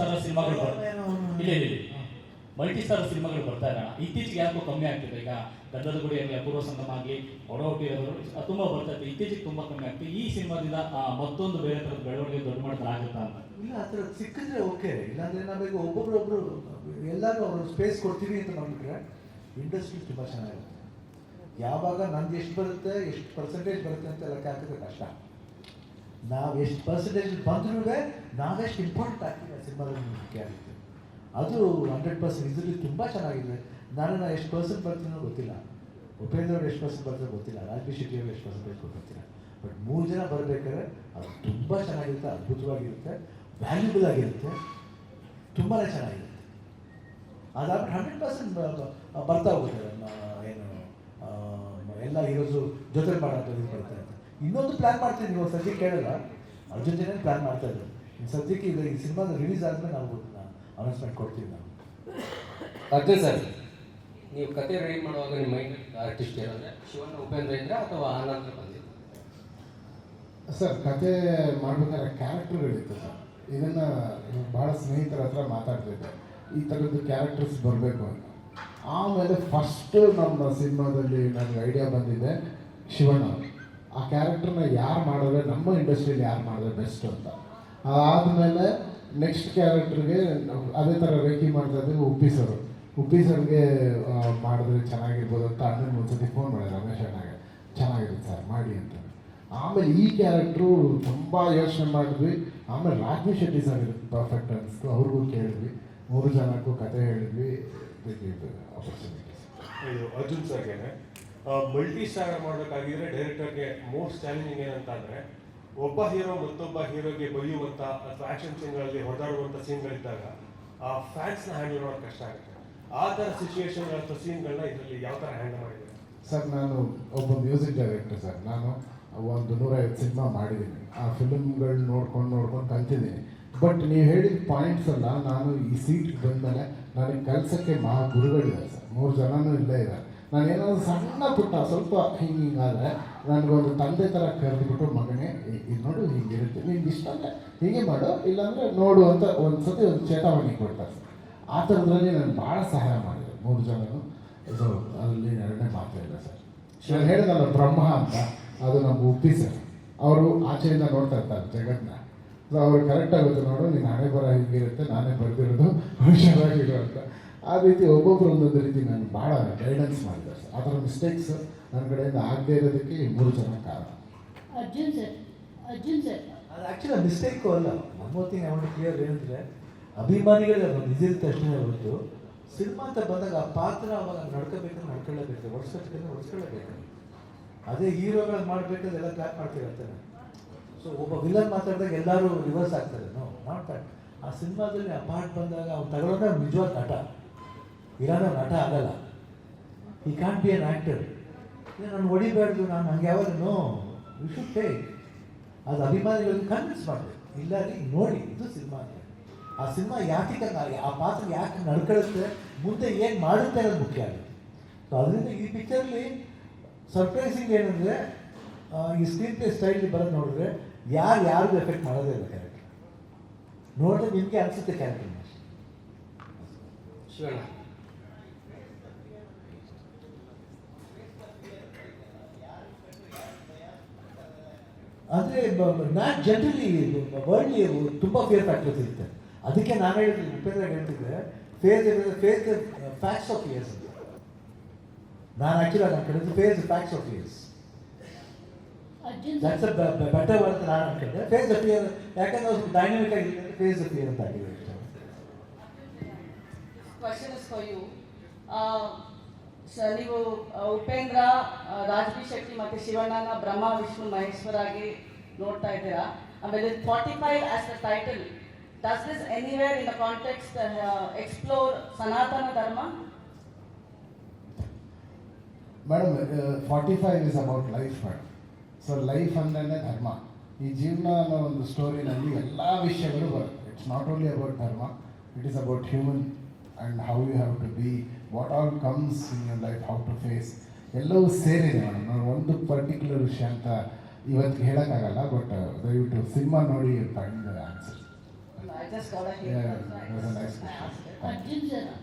Star ಸಿನಿಮಾಗಳು ಬರ್ತಾ ಇಲ್ಲ ಇಲ್ಲ. ಮಲ್ಟಿ ಸ್ಟಾರ್ ಸಿನಿಮಾಗಳು ಬರ್ತಾ ಇರೋಣ ಇತ್ತೀಚೆಗೆ ಯಾಕೋ ಕಮ್ಮಿ ಆಗ್ತಿದೆ. ಈಗ ಗಂಧದ ಗುಡಿ ಆಗಲಿ ಅಪೂರ್ವ ಸಂಗಮ ಆಗಲಿ ಒಡಹುಟ್ಟಿ ತುಂಬ ಬರ್ತಾ ಇತ್ತು ಇತ್ತೀಚೆಗೆ ತುಂಬ ಕಮ್ಮಿ ಆಗ್ತಿದೆ. ಈ ಸಿನಿಮಾದಿಂದ ಆ, ಮತ್ತೊಂದು ಬೇರೆ ಥರದ ಬೆಳವಣಿಗೆ ದೊಡ್ಡ ಮಟ್ಟದ ಆಗುತ್ತಾ ಅಂತ. ಇಲ್ಲ ಆ ಥರ ಸಿಕ್ಕಿದ್ರೆ ಓಕೆ ಇಲ್ಲಾಂದ್ರೆ ನಾವೀಗ ಒಬ್ಬೊಬ್ರೊಬ್ರು ಎಲ್ಲರೂ ಅವರು ಸ್ಪೇಸ್ ಕೊಡ್ತೀವಿ ಅಂತ ನೋಡಿದ್ರೆ ಇಂಡಸ್ಟ್ರಿ ತುಂಬ ಚೆನ್ನಾಗಿರುತ್ತೆ. ಯಾವಾಗ ನಂದು ಎಷ್ಟು ಬರುತ್ತೆ ಎಷ್ಟು ಪರ್ಸೆಂಟೇಜ್ ಬರುತ್ತೆ ಅಂತ ಲೆಕ್ಕ ಹಾಕಿದ್ರೆ ಕಷ್ಟ. ನಾವು ಎಷ್ಟು ಪರ್ಸೆಂಟೇಜ್ ಬಂದ್ರೂ ನಾವೆಷ್ಟು ಇಂಪಾರ್ಟೆಂಟ್ ಆಗ್ತೀವಿ ಆ ಸಿನಿಮಾದಲ್ಲಿ ಮುಖ್ಯ ಆಗುತ್ತೆ ಅದು ಹಂಡ್ರೆಡ್ ಪರ್ಸೆಂಟ್ ಇದರಲ್ಲಿ ತುಂಬ ಚೆನ್ನಾಗಿದೆ. ನಾನು ನಾನು ಎಷ್ಟು ಪರ್ಸೆಂಟ್ ಬರ್ತೀನೋ ಗೊತ್ತಿಲ್ಲ. ಉಪೇಂದ್ರ ಅವ್ರು ಎಷ್ಟು ಪರ್ಸೆಂಟ್ ಬರ್ತಾರೋ ಗೊತ್ತಿಲ್ಲ. ರಾಜ್ಬಿ ಶೆಟ್ಟಿ ಅವ್ರು ಎಷ್ಟು ಪರ್ಸೆಂಟೇಜ್ ಗೊತ್ತಿಲ್ಲ. ಬಟ್ ಮೂರು ಜನ ಬರಬೇಕಾದ್ರೆ ಅದು ತುಂಬ ಚೆನ್ನಾಗಿರುತ್ತೆ, ಅದ್ಭುತವಾಗಿರುತ್ತೆ ವ್ಯಾಲ್ಯೂಬಲ್ ಆಗಿರುತ್ತೆ ತುಂಬಾ ಚೆನ್ನಾಗಿರುತ್ತೆ. ಅದಾದ್ಮೇಲೆ ಹಂಡ್ರೆಡ್ ಪರ್ಸೆಂಟ್ ಬರ್ತಾ ಹೋಗುತ್ತೆ ಏನು ಎಲ್ಲ ಹೀರೋಸು ಜೊತೆ ಮಾಡೋದು ಬರ್ತಾ ಇರುತ್ತೆ ಇನ್ನೊಂದು ಪ್ಲ್ಯಾನ್ ಮಾಡ್ತೀನಿ ನೀವು ಸದ್ಯಕ್ಕೆ ಕೇಳಲ್ಲ. ಅವ್ರ ಜೊತೆನೇ ಪ್ಲ್ಯಾನ್ ಮಾಡ್ತಾ ಇದ್ದಾರೆ ಇನ್ನು ಸದ್ಯಕ್ಕೆ ಈಗ ಈ ಸಿನಿಮಾದ ರಿಲೀಸ್ ಆದ್ಮೇಲೆ ನಾವು ಅನೌನ್ಸ್ಮೆಂಟ್ ಕೊಡ್ತೀವಿ ನಾವು. ಅದೇ ಸರ್ ನೀವು ಕತೆ ರೆಡಿ ಮಾಡುವಾಗ ನಿಮ್ಮ ಮೈಂಡ್ ಆರ್ಟಿಸ್ಟ್ ಏನಂದ್ರೆ ಶಿವಣ್ಣ ಉಪೇಂದ್ರ ಇದ್ರ ಅಥವಾ ಆನಂದ್ರ ಬಂದಿದ್ದು? ಸರ್ ಕತೆ ಮಾಡ್ಬೇಕಾದ್ರೆ ಕ್ಯಾರೆಕ್ಟರ್ಗಳಿತ್ತು ಸರ್. ಇದನ್ನು ಭಾಳ ಸ್ನೇಹಿತರ ಹತ್ರ ಮಾತಾಡ್ತಿದ್ದೆ. ಈ ಥರದ್ದು ಕ್ಯಾರೆಕ್ಟರ್ಸ್ ಬರಬೇಕು ಅಂತ. ಆಮೇಲೆ ಫಸ್ಟ್ ನಮ್ಮ ಸಿನಿಮಾದಲ್ಲಿ ನನಗೆ ಐಡಿಯಾ ಬಂದಿದೆ ಶಿವಣ್ಣ ಅವ್ರು. ಆ ಕ್ಯಾರೆಕ್ಟರ್ನ ಯಾರು ಮಾಡಿದ್ರೆ, ನಮ್ಮ ಇಂಡಸ್ಟ್ರಿಯಲ್ಲಿ ಯಾರು ಮಾಡಿದ್ರೆ ಬೆಸ್ಟ್ ಅಂತ. ಅದಾದಮೇಲೆ ನೆಕ್ಸ್ಟ್ ಕ್ಯಾರೆಕ್ಟರ್ಗೆ ಅದೇ ಥರ ರೇಖಿ ಮಾಡ್ತಾ ಇದ್ದಾಗ ಉಪ್ಪಿ ಸರ್. ಉಪ್ಪಿ ಸರ್ಗೆ ಮಾಡಿದ್ರೆ ಚೆನ್ನಾಗಿರ್ಬೋದು ಅಂತ ಅಣ್ಣನ ಒಂದ್ಸತಿ ಫೋನ್ ಮಾಡಿದೆ ರಮೇಶ್ ಅಣ್ಣಗೆ. ಚೆನ್ನಾಗಿರುತ್ತೆ ಸರ್, ಮಾಡಿ ಅಂತ. ಆಮೇಲೆ ಈ ಕ್ಯಾರೆಕ್ಟ್ರು ತುಂಬ ಯೋಚನೆ ಮಾಡಿದ್ವಿ. ಆಮೇಲೆ ರಾಜ್ಮಿ ಶೆಟ್ಟಿ ಸರ್ ಪರ್ಫೆಕ್ಟ್ ಅನಿಸ್ತು. ಅವ್ರಿಗೂ ಕೇಳಿದ್ವಿ. ಮೂರು ಜನಕ್ಕೂ ಕತೆ ಹೇಳಿದ್ವಿ. ಆಪರ್ಚುನಿಟೀಸ್ ಇದು ಅರ್ಜುನ್ ಸರ್ಗೆನೆ. ಮಲ್ಟಿ ಸ್ಟಾರ್ ಮಾಡಬೇಕಾಗಿದ್ರೆ ಡೈರೆಕ್ಟರ್ಗೆ ಮೋಸ್ಟ್ ಚಾಲೆಂಜಿಂಗ್ ಏನಂತ ಅಂದ್ರೆ ಒಬ್ಬ ಹೀರೋ ಮತ್ತೊಬ್ಬ ಹೀರೋಗೆ ಬೈಯುವಂಥ ಅಥವಾ ಆ್ಯಕ್ಷನ್ ಸೀನ್ಗಳಲ್ಲಿ ಹೊಡೆದಾಡುವಂಥ ಸೀನ್ಗಳಿದ್ದಾಗ ಆ ಫ್ಯಾನ್ಸ್ನ ಹ್ಯಾಂಡಲ್ ಮಾಡೋದು ಕಷ್ಟ ಆಗುತ್ತೆ. ಆ ಥರ ಸಿಚುವೇಶನ್ ಅಥವಾ ಸೀನ್ಗಳನ್ನ ಇದರಲ್ಲಿ ಯಾವ ಥರ ಹ್ಯಾಂಡಲ್ ಮಾಡಿದ್ದಾರೆ? ಸರ್, ನಾನು ಒಬ್ಬ ಮ್ಯೂಸಿಕ್ ಡೈರೆಕ್ಟರ್ ಸರ್. ನಾನು ಒಂದು ನೂರೈವತ್ತು ಸಿನಿಮಾ ಮಾಡಿದ್ದೀನಿ. ಆ ಫಿಲ್ಮ್ಗಳು ನೋಡ್ಕೊಂಡು ನೋಡ್ಕೊಂಡು ಕಲ್ತಿದ್ದೀನಿ. ಬಟ್ ನೀವು ಹೇಳಿದ ಪಾಯಿಂಟ್ಸ್ ಎಲ್ಲ ನಾನು ಈ ಸೀಟ್ಗೆ ಬಂದಮೇಲೆ ನನಗೆ ಕಲ್ಸೋಕ್ಕೆ ಮಹಾ ಗುರುಗಳಿದ್ದಾರೆ ಸರ್. ಮೂರು ಜನನೂ ಇಲ್ಲೇ ಇದ್ದಾರೆ. ನಾನು ಏನಾದ್ರು ಸಣ್ಣ ಪುಟ್ಟ ಸ್ವಲ್ಪ ಹಿಂಗೆ ಹಿಂಗಾದರೆ ನನಗೊಂದು ತಂದೆ ಥರ ಕರೆದುಬಿಟ್ಟು ಮಗನೇ ಇದು ನೋಡು ಹಿಂಗಿರುತ್ತೆ ನಿಮ್ಗೆ ಇಷ್ಟ ಅಂದರೆ ಹೀಗೆ ಮಾಡು. ಇಲ್ಲಾಂದರೆ ನೋಡು ಅಂತ ಒಂದು ಸತಿ ಒಂದು ಚೇತಾವಣಿ ಕೊಡ್ತಾರೆ. ಆ ಥರದ್ರಲ್ಲಿ ನಾನು ಭಾಳ ಸಹಾಯ ಮಾಡಿದೆ ಮೂರು ಜನನು. ಇದು ಅದರಲ್ಲಿ ಎರಡನೇ ಮಾತು ಇಲ್ಲ ಸರ್. ನಾನು ಹೇಳಿದಲ್ಲ ಬ್ರಹ್ಮ ಅಂತ ಅದು ನಮ್ಮ ಉಪ್ಪಿ ಸರ್. ಅವರು ಆಚೆಯಿಂದ ನೋಡ್ತಾ ಇರ್ತಾರೆ ಜಗತ್ತನ್ನ ಸೊ ಅವ್ರು ಕರೆಕ್ಟ್ ಆಗುತ್ತೆ ನೋಡು ನೀನು ಹಣೆ ಬರ ಹಿಂಗಿರುತ್ತೆ ನಾನೇ ಬರ್ದಿರೋದು ಹುಷಾರಾಗಿರೋ ಅಂತ. ಆ ರೀತಿ ಒಬ್ಬೊಬ್ರು ಒಂದೊಂದು ರೀತಿ ನಾನು ಭಾಳ ಗೈಡೆನ್ಸ್ ಮಾಡಿದೆ ಸರ್. ಅದರ ಥರ ಮಿಸ್ಟೇಕ್ಸ್ ನನ್ನ ಕಡೆಯಿಂದ ಆಗದೇ ಇರೋದಕ್ಕೆ ಈ ಮೂರು ಜನ ಕಾರಣ. Arjun sir Arjun sir. ಅದು ಆ್ಯಕ್ಚುಲಿ ಮಿಸ್ಟೇಕು ಅಲ್ಲ. ಒನ್ ಅವನು ಕ್ಲಿಯರ್ ಏನಂದರೆ ಅಭಿಮಾನಿಗಳಿಗೆ ಅದು ಇದಿರುತ್ತೆ ಅಷ್ಟೇ ಹೊರತು. ಸಿನಿಮಾ ಅಂತ ಬಂದಾಗ ಆ ಪಾತ್ರ ಅವಾಗ ನಡ್ಕೋಬೇಕು ನಡ್ಕೊಳ್ಳೇಬೇಕು ಒಡ್ಸ್ಕೊಬೇಕಂದ್ರೆ ಒಡ್ಸ್ಕೊಳ್ಳೇಬೇಕು ಅದೇ ಹೀರೋಗಳು ಮಾಡಬೇಕಾದ್ರೆ ಎಲ್ಲ ಕ್ಲಾಪ್ ಮಾಡ್ತಿರ್ತಾರೆ ಸೊ ಒಬ್ಬ ವಿಲನ್ ಮಾತಾಡಿದಾಗ ಎಲ್ಲರೂ ರಿವರ್ಸ್ ಆಗ್ತಾರೆ. ನೋ ನಾಟ್ ದಟ್ ಆ ಸಿನಿಮಾದಲ್ಲಿ ಆ ಪಾರ್ಟ್ ಬಂದಾಗ ಅವ್ನು ತಗೊಳ್ಳೋಣ ನಿಜವಾದ ನಟ. ಇರಾನ ನಟ ಆಗಲ್ಲ. ಈ ಕ್ಯಾನ್ ಬಿ ಅನ್ ಆ್ಯಕ್ಟರ್ ನಾನು ಹೊಡಿಬಾರ್ದು, ನಾನು ಹಂಗೆ ಯಾವಾಗ ನೋ ಯು ಶುಡ್ ಟೇಕ್ ಅದು ಅಭಿಮಾನಿಗಳಿಗೆ ಕನ್ವಿನ್ಸ್ ಮಾಡಬೇಕು. ಇಲ್ಲ, ರೀ, ನೋಡಿ, ಇದು ಸಿನಿಮಾ ಅಂತ. ಆ ಸಿನಿಮಾ ಯಾಕೆ ಆ ಪಾತ್ರ ಯಾಕೆ ನಡ್ಕೊಳ್ಳುತ್ತೆ? ಮುಂದೆ ಏನು ಮಾಡುತ್ತೆ ಅನ್ನೋದು ಮುಖ್ಯ ಆಗುತ್ತೆ. ಸೊ ಅದರಿಂದ ಈ ಪಿಕ್ಚರ್ಲಿ ಸರ್ಪ್ರೈಸಿಂಗ್ ಏನಂದರೆ ಈ ಸ್ಕ್ರೀನ್ ಪ್ಲೇ ಸ್ಟೈಲ್ ಬರೋದು ನೋಡಿದ್ರೆ ಯಾರು ಯಾರಿಗೂ ಎಫೆಕ್ಟ್ ಮಾಡೋದೇ ಇಲ್ಲ ಕ್ಯಾರೆಕ್ಟರ್ ನೋಡಿದ್ರೆ ನಿಮಗೆ ಅನಿಸುತ್ತೆ ಕ್ಯಾರೆಕ್ಟರ್ ಶಿವಣ್ಣ ಆದರೆ ನಾನು ಜನರಲಿ ವರ್ಲ್ಡ್ಲಿ ತುಂಬ ಫೇರ್ ಫ್ಯಾಕ್ಟರ್ಸ್ ಇರುತ್ತೆ. ಅದಕ್ಕೆ ನಾನು ಹೇಳಿದ್ರೆ ಉಪೇಂದ್ರ ಹೇಳ್ತಿದ್ರೆ face face facts of years ಅಂತ. ನಾನು ಆ್ಯಕ್ಚುಲಿ ನಾನು ಕಡೆ face facts of years that's better word ನಾನು ಅನ್ಕೊಂಡೆ. ಫೇಸ್ ಆಫ್ ಇಯರ್ ಯಾಕಂದ್ರೆ ಅವ್ರು ಡೈನಮಿಕ್ ಆಗಿದೆ ಫೇಸ್ ಆಫ್ ಇಯರ್ ಅಂತ ಆಗಿದೆ. ಕ್ವಶನ್ ಇಸ್ ಫಾರ್ ಯು ನೀವು ಉಪೇಂದ್ರ ರಾಜಕೀಯ ಶೆಟ್ಟಿ ಮತ್ತು ಶಿವಣ್ಣನ ಬ್ರಹ್ಮ, ವಿಷ್ಣು, ಮಹೇಶ್ವರ ಆಗಿ ನೋಡ್ತಾ ಇದ್ದೀರಾ? ಆಮೇಲೆ forty five as the title does this anywhere in the context explore Sanatana Dharma madam forty five is about life madam so life ಅಂದ್ರೆ ಧರ್ಮ. ಈ ಜೀವನ ಅನ್ನೋ ಒಂದು ಸ್ಟೋರಿನಲ್ಲಿ ಎಲ್ಲ ವಿಷಯಗಳು ಬರುತ್ತೆ. It's not only about dharma it is about human and how you have to be what all comes in your life how to face ಎಲ್ಲವೂ ಸೇರಿದೆ ಮೇಡಮ್ ನಾನು ಒಂದು ಪರ್ಟಿಕ್ಯುಲರ್ ವಿಷಯ ಅಂತ ಇವತ್ತು ಹೇಳೋಕ್ಕಾಗಲ್ಲ ಬಟ್ ದಯವಿಟ್ಟು ಸಿನಿಮಾ ನೋಡಿ ಫೈಂಡ್ ಆನ್ಸರ್